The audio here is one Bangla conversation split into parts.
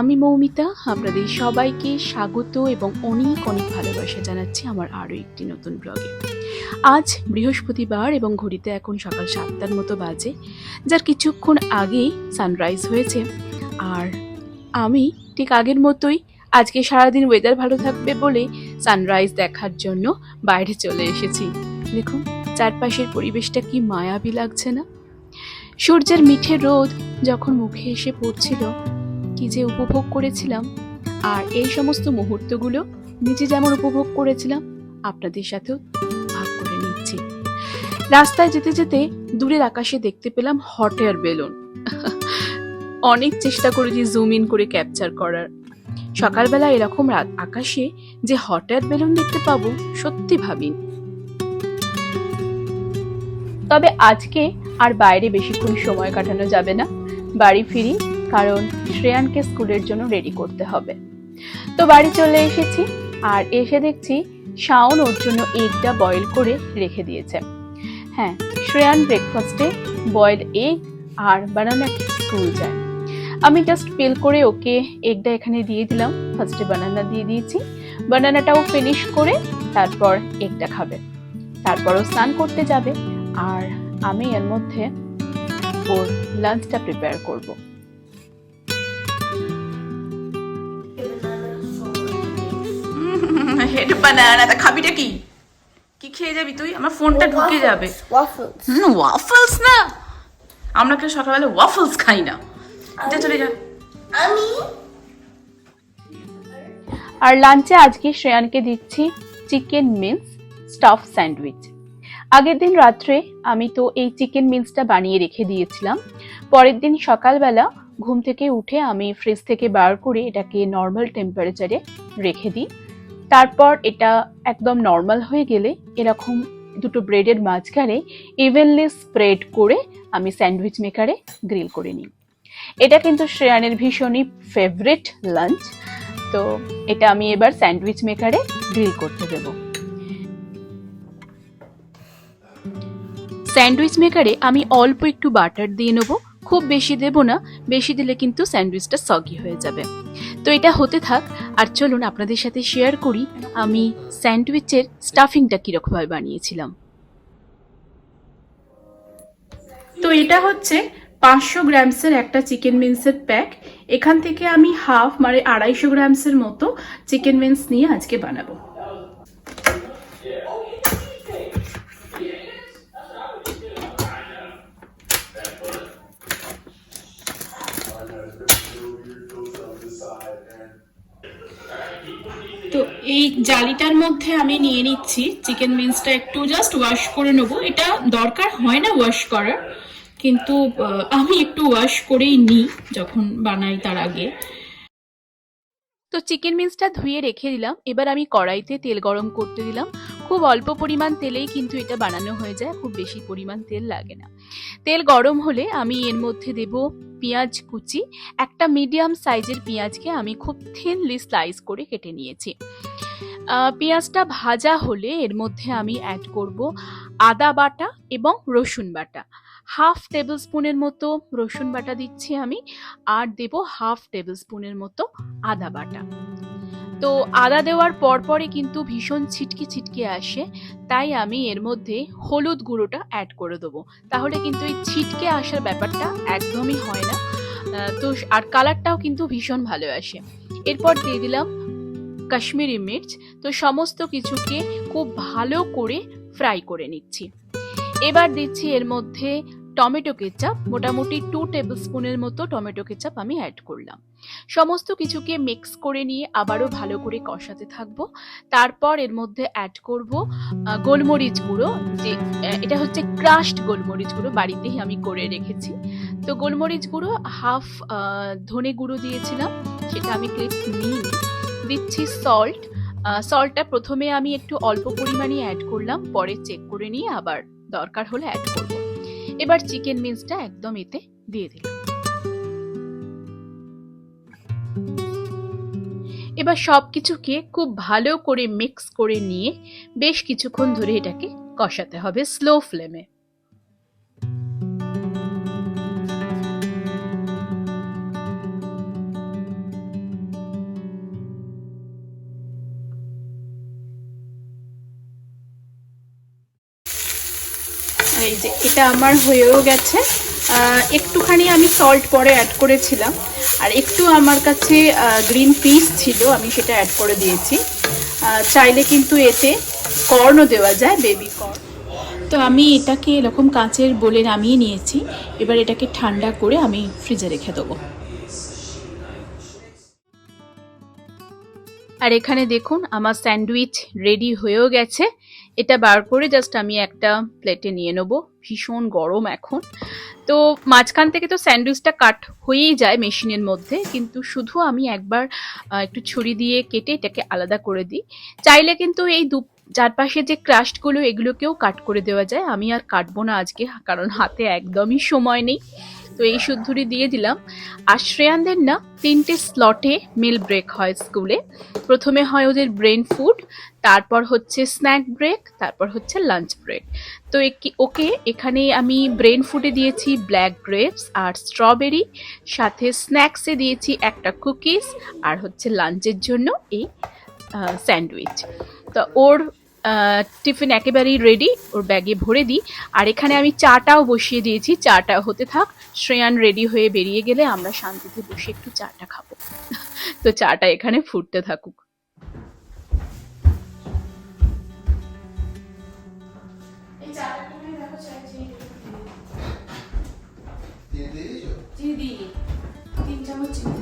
আমি মৌমিতা, আপনাদের সবাইকে স্বাগত এবং অনেক অনেক ভালোবাসা জানাচ্ছি আমার আরও একটি নতুন ব্লগে। আজ বৃহস্পতিবার এবং ঘড়িতে এখন সকাল সাতটার মতো বাজে, যার কিছুক্ষণ আগেই সানরাইজ হয়েছে। আর আমি ঠিক আগের মতোই আজকে সারাদিন ওয়েদার ভালো থাকবে বলে সানরাইজ দেখার জন্য বাইরে চলে এসেছি। দেখুন, চারপাশের পরিবেশটা কি মায়াবী লাগছে না? সূর্যের মিঠে রোদ যখন মুখে এসে পড়ছিল কি যে উপভোগ করেছিলাম, আর এই সমস্ত মুহূর্তগুলো নিজে যেমন উপভোগ করেছিলাম, আপনাদের সাথেও ভাগ করে নিচ্ছি। রাস্তায় যেতে যেতে দূরের আকাশে দেখতে পেলাম হট এয়ার বেলুন। অনেক চেষ্টা করেছি জুম ইন করে ক্যাপচার করার। সকালবেলা এরকম রাত আকাশে যে হট এয়ার বেলুন দেখতে পাবো, সত্যি ভাবিনি। তবে আজকে আর বাইরে বেশিক্ষণ সময় কাটানো যাবে না। বাড়ি ফিরি কারণ শ্রেয়ানকে স্কুলের জন্য রেডি করতে হবে। তো বাড়ি চলে এসেছি আর এসে দেখছি শাওন ওর জন্য এগটা বয়েল করে রেখে দিয়েছে। হ্যাঁ শ্রেয়ান ব্রেকফাস্টে বয়েল এগ আর বানানা স্কুল যায়। আমি জাস্ট পেল করে ওকে এগটা এখানে দিয়ে দিলাম। ফার্স্টে বানানা দিয়ে দিয়েছি। বানানাটাও ফিনিশ করে তারপর এগটা খাবে। তারপরও স্নান করতে যাবে আর আমি এর মধ্যে ওর লাঞ্চটা প্রিপেয়ার করব। বানানা তা খাবিটা কি কি খেয়ে যাবি তুই আমার ফোনটা ঢুকে যাবে ওয়াফলস না আমরা কেউ সকালবেলা ওয়াফলস খাই না যা চলে যা আমি আর লাঞ্চে আজকে শ্রেয়ানকে দিচ্ছি চিকেন মিন্স স্টাফ স্যান্ডউইচ আগের দিন রাত্রে আমি তো এই চিকেন মিন্সটা বানিয়ে রেখে দিয়েছিলাম পরের দিন সকালবেলা ঘুম থেকে উঠে আমি ফ্রিজ থেকে বার করে এটাকে নর্মাল টেম্পারেচারে রেখে দিই তারপর এটা একদম নর্মাল হয়ে গেলে এরকম দুটো ব্রেডের মাঝখানে ইভেনলি স্প্রেড করে আমি স্যান্ডউইচ মেকারে গ্রিল করে নিই। এটা কিন্তু শ্রেয়ানের ভীষণই ফেভারিট লাঞ্চ তো এটা আমি এবার স্যান্ডউইচ মেকারে গ্রিল করতে দেব। স্যান্ডউইচ মেকারে আমি অল্প একটু বাটার দিয়ে নেব খুব বেশি দেব না, বেশি দিলে কিন্তু স্যান্ডউইচটা সগি হয়ে যাবে। তো এটা হতে থাক, আর চলুন আপনাদের সাথে শেয়ার করি, আমি স্যান্ডউইচের স্টাফিংটা কীরকমভাবে বানিয়েছিলাম। তো এটা হচ্ছে পাঁচশো গ্রামসের একটা চিকেন মিন্সের প্যাক। এখান থেকে আমি হাফ মানে আড়াইশো গ্রামসের মতো চিকেন মিন্স নিয়ে আজকে বানাবো। এই জালিটার মধ্যে আমি নিয়ে নিচ্ছি। চিকেন মিন্সটা একটু জাস্ট ওয়াশ করে নেব। এটা দরকার হয় না ওয়াশ করার। কিন্তু আমি একটু ওয়াশ করেই নিই যখন বানাই তার আগে। তো চিকেন মিন্সটা ধুয়ে রেখে দিলাম। এবার আমি কড়াইতে তেল গরম করতে দিলাম। খুব অল্প পরিমাণ তেলেই কিন্তু এটা বানানো হয়ে যায়, খুব বেশি পরিমাণ তেল লাগে না। তেল গরম হলে আমি এর মধ্যে দেব পেঁয়াজ কুচি, একটা মিডিয়াম সাইজের পেঁয়াজকে আমি খুব থিনলি স্লাইস করে কেটে নিয়েছি। পেঁয়াজটা ভাজা হলে এর মধ্যে আমি অ্যাড করব আদা বাটা এবং রসুন বাটা। হাফ টেবিল স্পুনের মতো রসুন বাটা দিচ্ছি আমি, আর দেব হাফ টেবিল স্পুনের মতো আদা বাটা। তো আদা দেওয়ার পরপরই কিন্তু ভীষণ ছিটকে ছিটকে আসে, তাই আমি এর মধ্যে হলুদ গুঁড়োটা অ্যাড করে দেবো। তাহলে কিন্তু এই ছিটকে আসার ব্যাপারটা একদমই হয় না। তো আর কালারটাও কিন্তু ভীষণ ভালো আসে। এরপর দিয়ে দিলাম কাশ্মীরি মির্চ। তো সমস্ত কিছুকে খুব ভালো করে ফ্রাই করে নিচ্ছি। এবার দিচ্ছি এর মধ্যে টমেটো কেচাপ, মোটামুটি টু টেবিল স্পুনের মতো টমেটো কেচাপ আমি অ্যাড করলাম। সমস্ত কিছুকে মিক্স করে নিয়ে আবারও ভালো করে কষাতে থাকব। তারপর এর মধ্যে অ্যাড করব গোলমরিচ গুঁড়ো, যে এটা হচ্ছে ক্রাশড গোলমরিচ গুঁড়ো বাড়িতেই আমি করে রেখেছি। তো গোলমরিচ গুঁড়ো হাফ ধনে গুঁড়ো দিয়েছিলাম, সেটা আমি ক্লিপ নিয়ে দিচ্ছি সল্ট সল্টটা প্রথমে আমি একটু অল্প পরিমাণে অ্যাড করলাম, পরে চেক করে নিয়ে আবার দরকার হলে অ্যাড করব। এবার চিকেন মিন্সটা একদম এতে দিয়ে দিলাম। এবার সব কিছুকে খুব ভালো করে মিক্স করে নিয়ে বেশ কিছুক্ষণ ধরে এটাকে কষাতে হবে স্লো ফ্লেমে এই যে, এটা আমার হয়েও গেছে। একটুখানি আমি সল্ট পরে অ্যাড করেছিলাম। আর একটু আমার কাছে গ্রিন পিস ছিল, আমি সেটা অ্যাড করে দিয়েছি। চাইলে কিন্তু এতে কর্নও দেওয়া যায় বেবি কর্ন তো আমি এটাকে এরকম কাঁচের বলে নামিয়ে নিয়েছি। এবার এটাকে ঠান্ডা করে আমি ফ্রিজে রেখে দেবো। আর এখানে দেখুন, আমার স্যান্ডউইচ রেডি হয়েও গেছে। এটা বার করে জাস্ট আমি একটা প্লেটে নিয়ে নেব। ভীষণ গরম এখন। তো মাঝখান থেকে তো স্যান্ডউইচটা কাট হয়েই যায় মেশিনের মধ্যে, কিন্তু শুধু আমি একবার একটু ছুরি দিয়ে কেটে এটাকে আলাদা করে দিই। চাইলে কিন্তু এই দু, চারপাশে যে ক্রাস্টগুলো এগুলোকেও কাট করে দেওয়া যায়। আমি আর কাটবো না আজকে, কারণ হাতে একদমই সময় নেই। তো এই শুদ্ধুরি দিয়ে দিলাম। আর শ্রেয়ানদের না তিনটে স্লটে মিল ব্রেক হয় স্কুলে প্রথমে হয় ওদের ব্রেন ফুড তারপর হচ্ছে স্ন্যাক ব্রেক তারপর হচ্ছে লাঞ্চ ব্রেক তো ওকে এখানে আমি ব্রেন ফুডে দিয়েছি ব্ল্যাক গ্রেপস আর স্ট্রবেরি সাথে স্ন্যাক্সে দিয়েছি একটা কুকিজ আর হচ্ছে লাঞ্চের জন্য এই স্যান্ডউইচ তো ওর টিফিন একেবারেই রেডি ওর ব্যাগে ভরে দিই। আর এখানে আমি চাটাও বসিয়ে দিয়েছি। চাটা হতে থাক শ্রেয়ান রেডি হয়ে বেরিয়ে গেলে আমরা শান্তিতে বসে একটু চাটা খাব। তো চাটা এখানে ফুটতে থাকুক। দিয়ে তিন চামচ চিনি।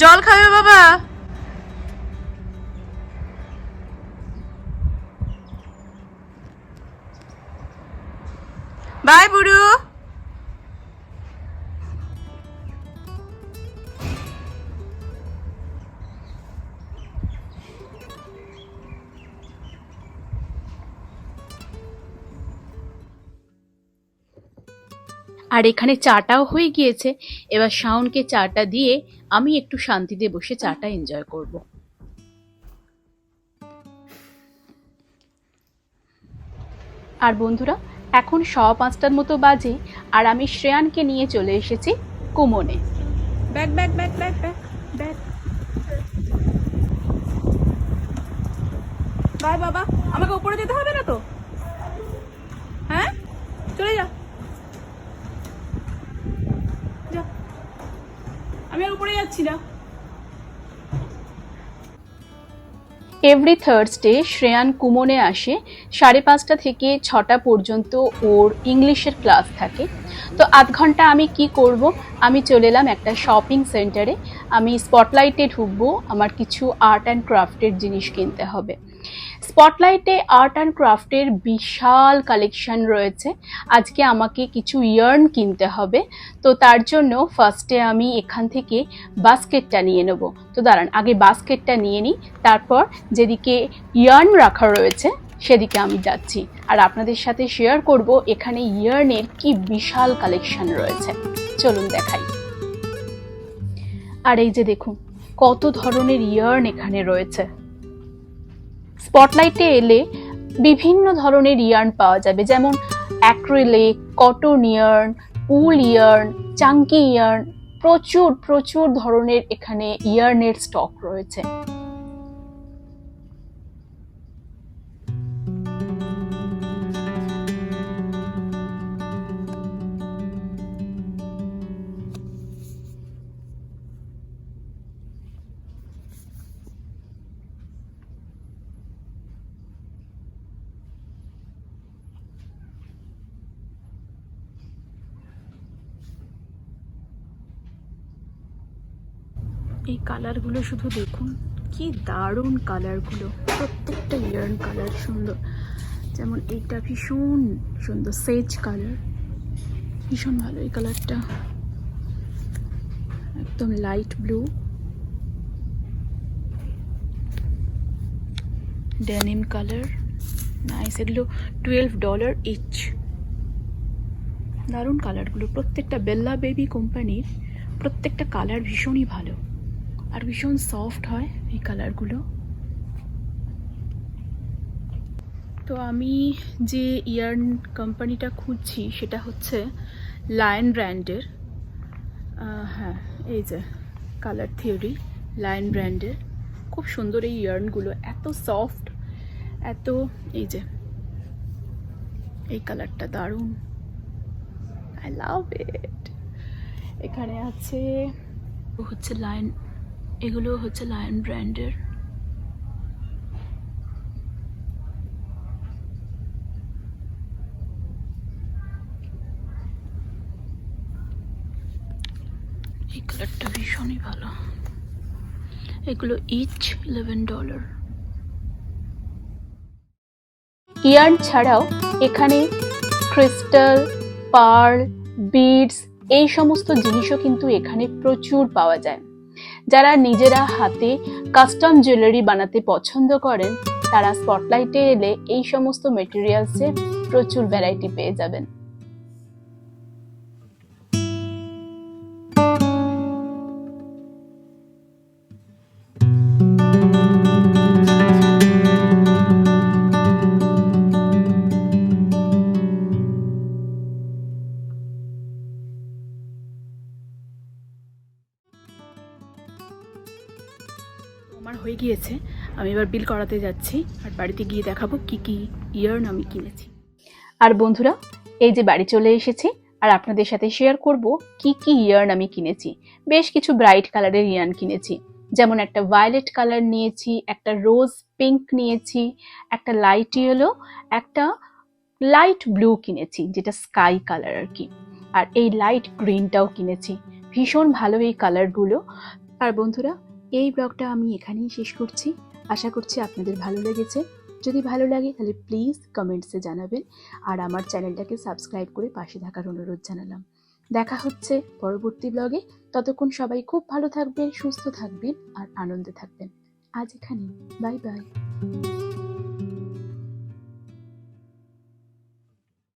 জল খাবে বাবা। বাই বুড়ু। আর এখানে চাটাও হয়ে গিয়েছে। এবার শাওনকে চাটা দিয়ে আমি একটু শান্তিতে বসে চাটা এনজয় করব। আর বন্ধুরা, এখন স পাঁচটার মতো বাজে আর আমি শ্রেয়ানকে নিয়ে চলে এসেছি কুমনে। Bag bag bag bag bag bag bye বাবা আমাকে উপরে যেতে হবে না তো? হ্যাঁ? চলে যা। না। এভরি থার্সডে শ্রেয়ান কুমনে আসে সাড়ে পাঁচটা থেকে ছটা পর্যন্ত ওর ইংলিশের ক্লাস থাকে। তো আধ ঘণ্টা আমি কি করব? আমি চলে এলাম একটা শপিং সেন্টারে আমি স্পটলাইটে ঢুকবো, আমার কিছু আর্ট অ্যান্ড ক্রাফটের জিনিস কিনতে হবে। স্পটলাইটে আর্ট অ্যান্ড ক্রাফটের বিশাল কালেকশন রয়েছে। আজকে আমাকে কিছু ইয়ার্ন কিনতে হবে, তো তার জন্য ফার্স্টে আমি এখান থেকে বাস্কেটটা নিয়ে নেব। তো দাঁড়ান, আগে বাস্কেটটা নিয়ে নিই, তারপর যেদিকে ইয়ার্ন রাখা রয়েছে, সেদিকে আমি যাচ্ছি। আর আপনাদের সাথে শেয়ার করব এখানে ইয়ার্নের কি বিশাল কালেকশন রয়েছে। চলুন দেখাই। আর এই যে দেখুন, কত ধরনের ইয়ার্ন এখানে রয়েছে। স্পটলাইটে এলে বিভিন্ন ধরনের ইয়ার্ন পাওয়া যাবে, যেমন acrylic cotton yarn wool yarn chunky yarn প্রচুর প্রচুর ধরনের এখানে ইয়ার্নের স্টক রয়েছে। এই কালারগুলো শুধু দেখুন। কি দারুণ কালারগুলো। প্রত্যেকটা ইয়ার্ন কালার সুন্দর। যেমন এইটা ভীষণ সুন্দর সেজ কালার ভীষণ ভালো এই কালারটা একদম light blue denim colour nice এগুলো টুয়েলভ ডলার ইচ দারুণ কালারগুলো প্রত্যেকটা বেল্লা বেবি কোম্পানির প্রত্যেকটা কালার ভীষণই ভালো। আর ভীষণ সফট হয় এই কালারগুলো তো আমি যে ইয়ার্ন কোম্পানিটা খুঁজছি, সেটা হচ্ছে লায়ন ব্র্যান্ডের হ্যাঁ এই যে কালার থিওরি লায়ন ব্র্যান্ডের খুব সুন্দর এই ইয়ার্নগুলো এত সফট এত এই যে এই কালারটা দারুণ। আই লাভ ইট এখানে আছে হচ্ছে লায়ন এগুলো হচ্ছে লায়ন ব্র্যান্ডের এই কালারটা ভীষণই ভালো। এগুলো ইচ ইলেভেন ডলার ইয়ার্ন ছাড়াও এখানে ক্রিস্টাল পার্ল বিডস এই সমস্ত জিনিসও কিন্তু এখানে প্রচুর পাওয়া যায়। যারা নিজেরা হাতে কাস্টম জুয়েলারি বানাতে পছন্দ করেন, তারা স্পটলাইটে এলে এই সমস্ত মেটেরিয়ালসে প্রচুর ভ্যারাইটি পেয়ে যাবেন। আমার হয়ে গিয়েছে, আমি এবার বিল করাতে যাচ্ছি আর বাড়িতে গিয়ে দেখাবো কি কি ইয়ার্ন আমি কিনেছি। আর বন্ধুরা, এই যে বাড়ি চলে এসেছি আর আপনাদের সাথে শেয়ার করব কি কি ইয়ার্ন আমি কিনেছি। বেশ কিছু ব্রাইট কালারের ইয়ার্ন কিনেছি, যেমন একটা ভায়োলেট কালার নিয়েছি, একটা রোজ পিঙ্ক নিয়েছি, একটা লাইট ইয়েলো একটা লাইট ব্লু কিনেছি, যেটা স্কাই কালার আর কি। আর এই লাইট গ্রিনটাও কিনেছি, ভীষণ ভালো এই কালারগুলো আর বন্ধুরা এই ব্লগটা আমি এখানেই শেষ করছি। আশা করছি আপনাদের ভালো লেগেছে। যদি ভালো লাগে তাহলে প্লিজ কমেন্টসে জানাবেন। আর আমার চ্যানেলটাকে সাবস্ক্রাইব করে পাশে থাকার অনুরোধ জানালাম। দেখা হচ্ছে পরবর্তী ব্লগে। ততক্ষণ সবাই খুব ভালো থাকবেন, সুস্থ থাকবেন আর আনন্দে থাকবেন। আজ এখানে বাই বাই।